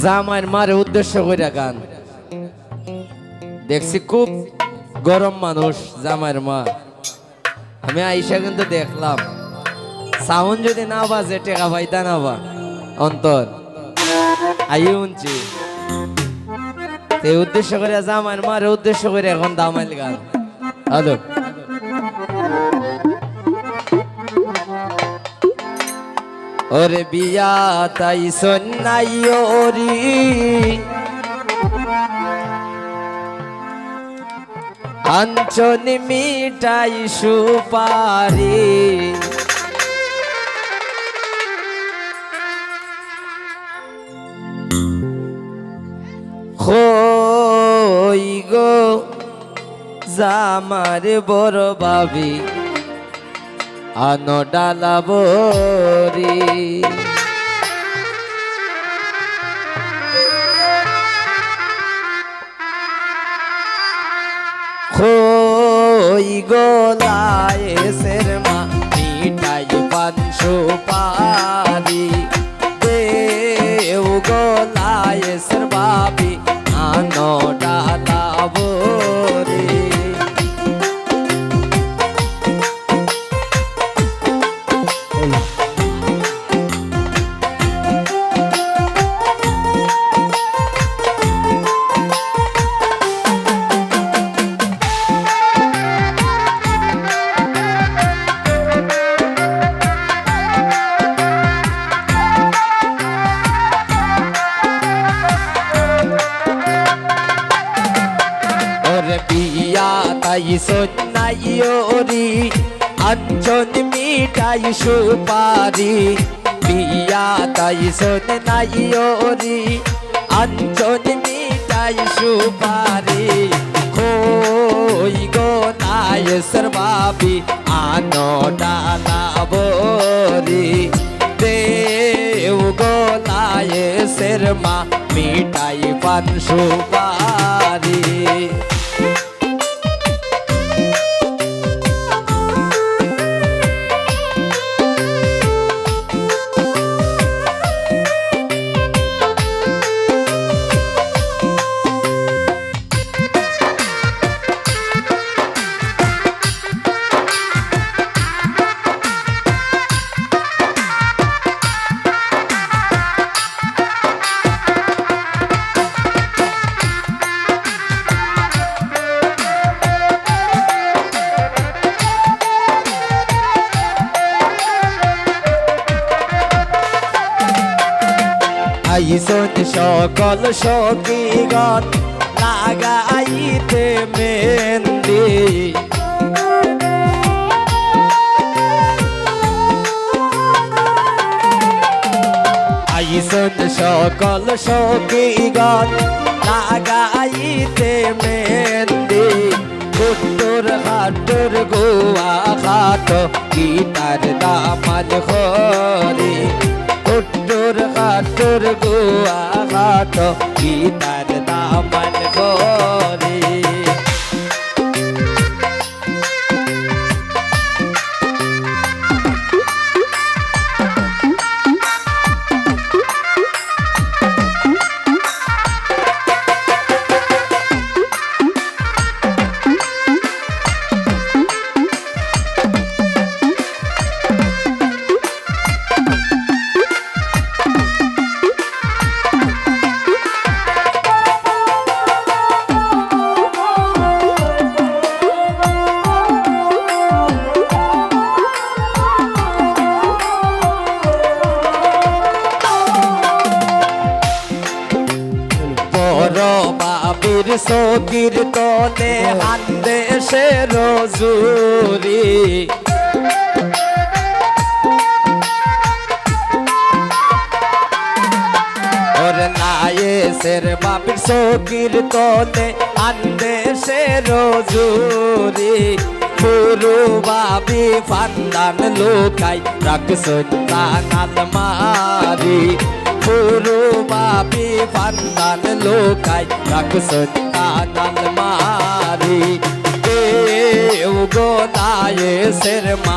জামাইয়ের মারে উদ্দেশ্য করে গান। দেখছি খুব গরম মানুষ জামাইয়ের মা। আমি আইসা কিন্তু দেখলাম। সাউন্ড যদি না বাজে, টেকা পাইতা না বা। অন্তর। আই এই উদ্দেশ্য করে জামাইয়ের মারে উদ্দেশ্য করে এখন দামাইল গান। হ্যালো। ওরে বিয়া তাই সন্ন্যাই ওরি। আঞ্চনি মিটাই সুপারি। হই গো জামার বড় ভাবি। আনো ডালাবরি খই গোলায় সের মা মিঠাই ওরি আঞ্চন মিঠাই সুপারি। বিয়া তাই সন্ন্যাই ওরি আঞ্চন মিঠাই সুপারি। কই গো নাই সর্বাবি আনো ডালা বরি দেও গো নাই শর্মা মিঠাই পান সুপারি। আইসন সকল সখীগণ লাগাইতে মেহেন্দি। আইসন সকল সখীগণ লাগাইতে মেহেন্দি। কুট্টুর হাটুর গোয়া খাট গীতার দামাল হরি। হাটুর গোয়া খাট গীতার দামন হরি বড় বাবির সকির তলে হান্দে সে রজুরি। ওর নায়ে সের বাবির সকির তলে হান্দে সে রজুরি। পুরু বাবি ফান্দান লোকাই রাখছ তানাল মারি। পুরু বাবি ফান্দান লোকাই রাখছ তানাল মারি। দেও গো নায়ে সের মা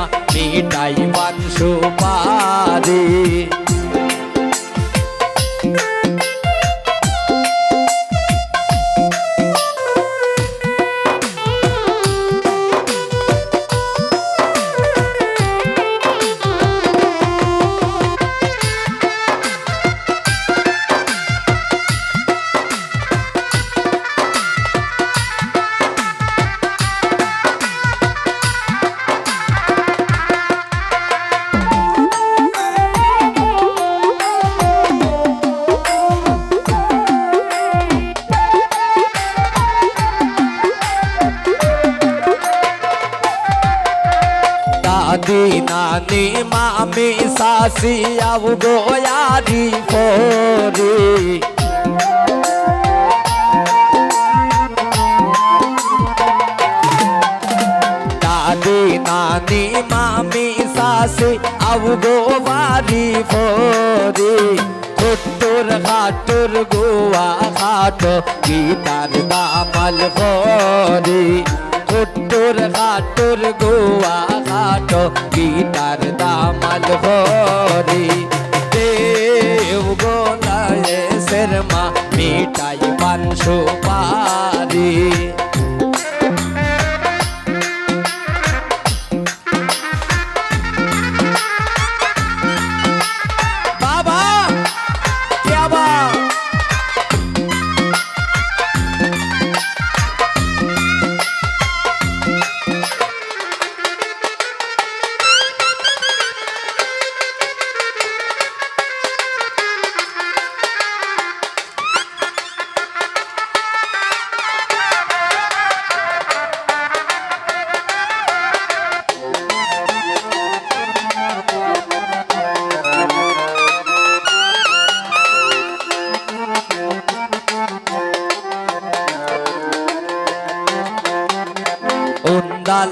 মামি সাসি আবু গোয়ারি পরে। দাদি নানি মামি সাসি আবু গোয়ারি পরে। ছোট্টর ঘাটর গোয়া ঘাট গীতার দামাল পরে। ছোট্টর ঘাটর গোয়া ঘাট গীতার দামাল হরি দেব গোলায় শর্মা মিটাই পানশো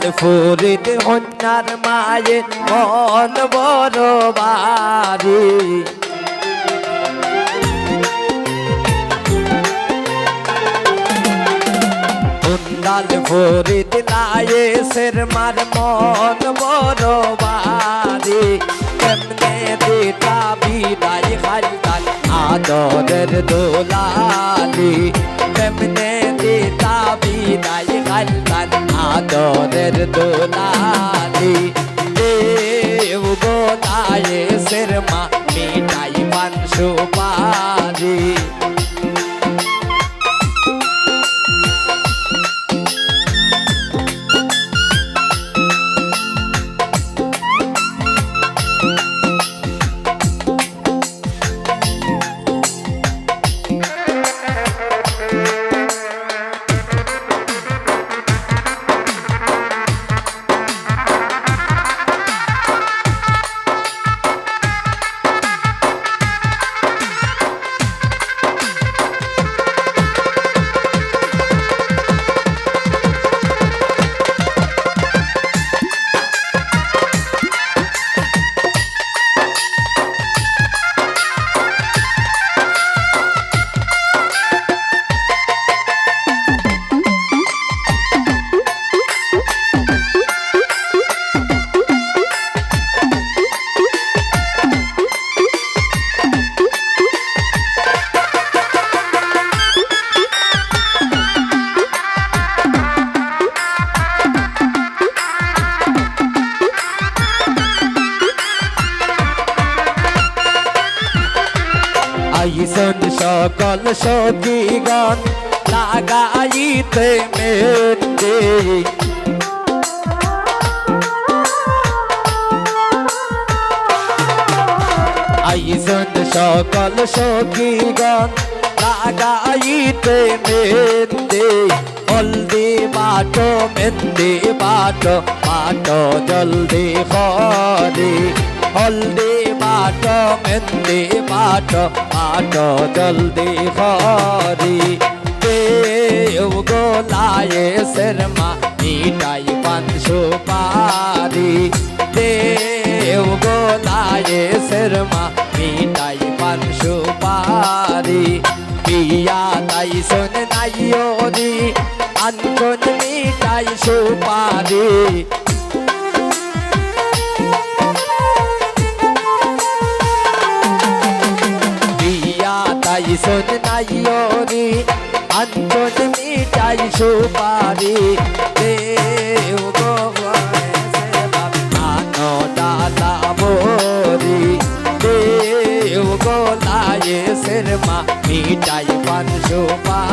উন্দাল ফুরিদ হন্যার মায়ের মন বড় বাড়ি উন্দাল ফুরিদ লায়ে সের মার মন বড় বাড়ি কেমনে দিতা বিদায় আদরের কেমনে আদরের দোলালি সকল সখী গান লাগাইতে মেতে আইসন সকল সখী গান লাগাইতে মেতে হলদি বাটো মেন্দি বাটো বাটো জলদি হরে হলদি বাটো মেন্দি বাটো বাটো জলদি হরে দেব গোলায়ে শর্মা মিটাই পানশো পারি দেব গোলায়ে শর্মা মিটাই পানশো পারি পিয়া তাই শোন নাইও রি আঞ্জন মিটাই সুপারি শোন নাইও রি আঞ্জন মিটাই সুপারি দেব গোলানো দাদা মোরি গোলায়ে শর্মা মিটাই পান পারি